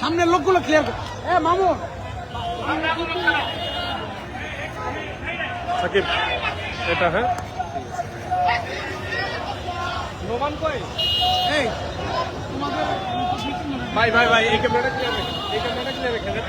সামনের লোকগুলো ক্লিয়ার কর। এ মামুন সাকিব এটা হ্যাঁ? নোমান কই? এই তোমাদের ভাই ভাই ভাই এই ক্যামেরাটা ক্লিয়ার রেখে এই ক্যামেরাটা ক্লিয়ার রেখে না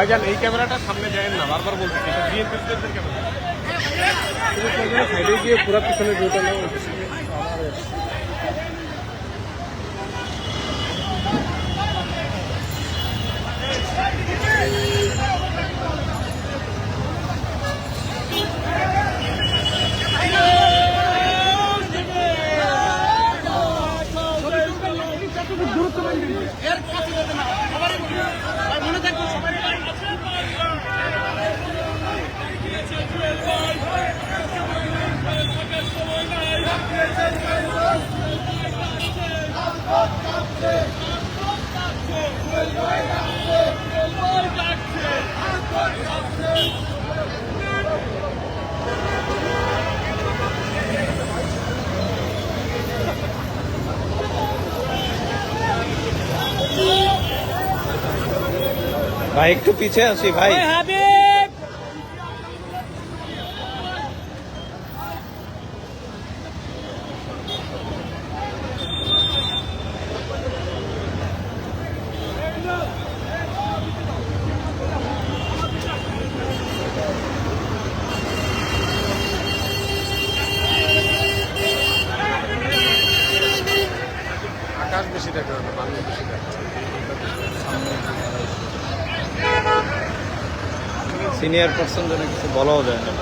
ভাইজান এই ক্যামেরাটা সামনে যায় না বারবার বলতেছি এটা বিএনপি ক্যামেরা। সাইডে গিয়ে পুরো পিছনে ভিউটা নাও। দূরত্ব এর কাছে না। ভাই একটু পিছে আসি ভাই। দেখা যাবে সিনিয়র পার্সন যেন কিছু বলাও যায় না।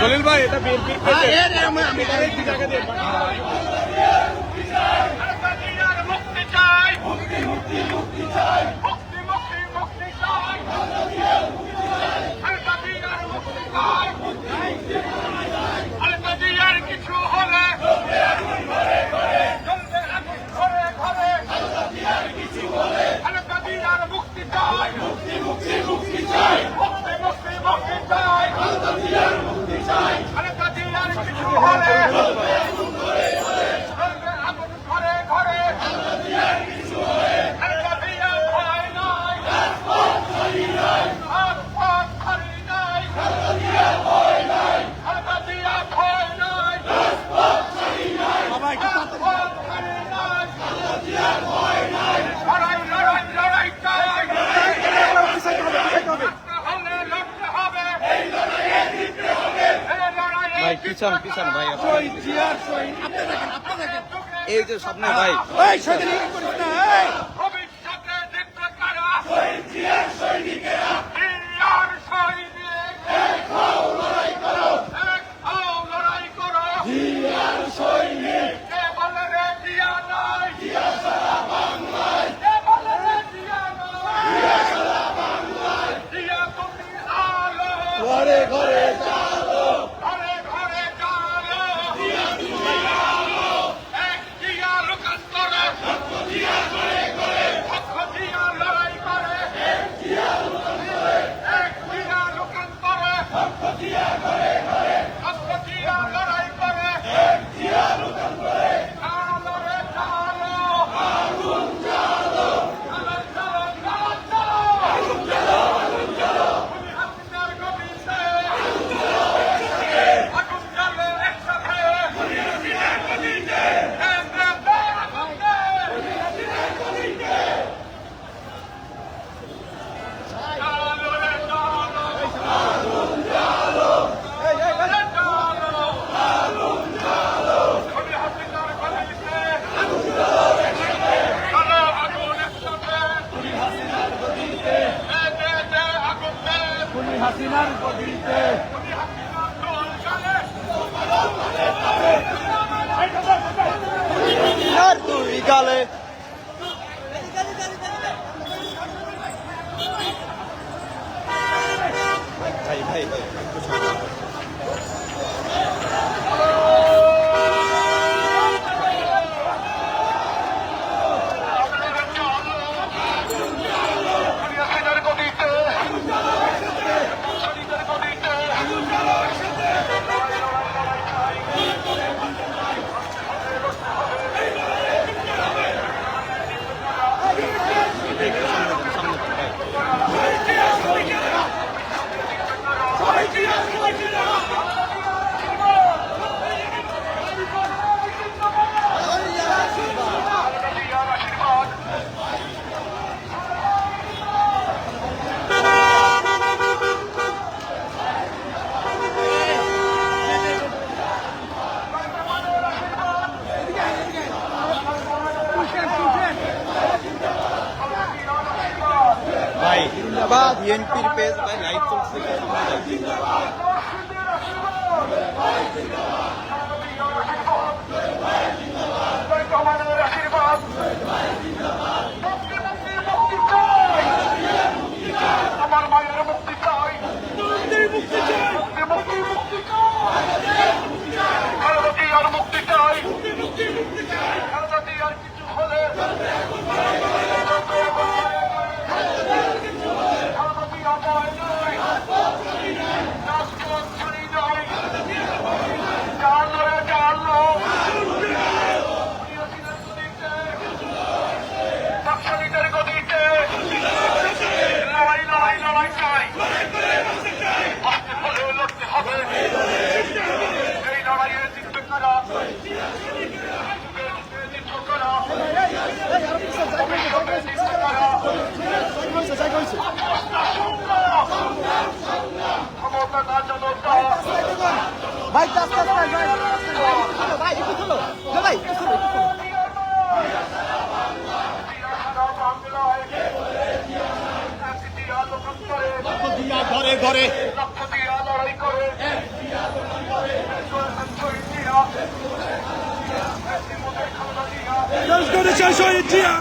জলিল ভাই এটা বিএনপির আমি আমি দিয়ে মুক্তি চাই মুক্তি মুক্তি মুক্তি চাই মুক্তি মুক্তি মুক্তি চাই হালকা দিয়ার মুক্তি চাই হালকা দিয়ার কিছু হলে জ্বলবে আগুন ঘরে ঘরে হালকা দিয়ার মুক্তি চাই মুক্তি মুক্তি মুক্তি চাই মুক্তি মুক্তি মুক্তি চাই হালকা দিয়ার মুক্তি চাই হালকা দিয়ার কিছু হলে জ্বলবে আগুন ঘরে ঘরে হালকা দিয়া ভয় নাই রাজপথ খালি নাই হালকা দিয়া ভয় নাই রাজপথ খালি নাই লড়াই লড়াই লড়াই চাই হলে লড়তে হবে এই লড়াইয়ে জিততে হবে ভাই পিছন পিছন ভাই এই যে সামনে ভাই। হাসিনার গদিতে। দুই গালে। ভাই ভাই। বিএনপির পেজ ভাই লাইভ চলছে আমার মায়ের মুক্তি ভাই ঘরে ঘরে শহীদ জিয়া শহীদ জিয়া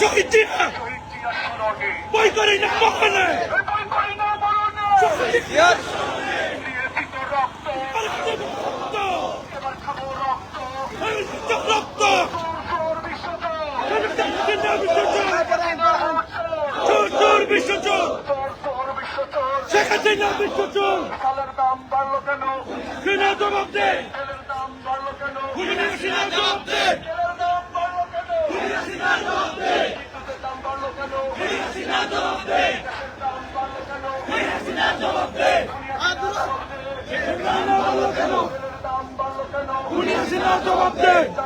শহীদ জিয়া বই করি না কখনো রক্ত শেখ হাসিনা বিশ্বচোর জবাব দেয় জবাব দেয় জবাব দেন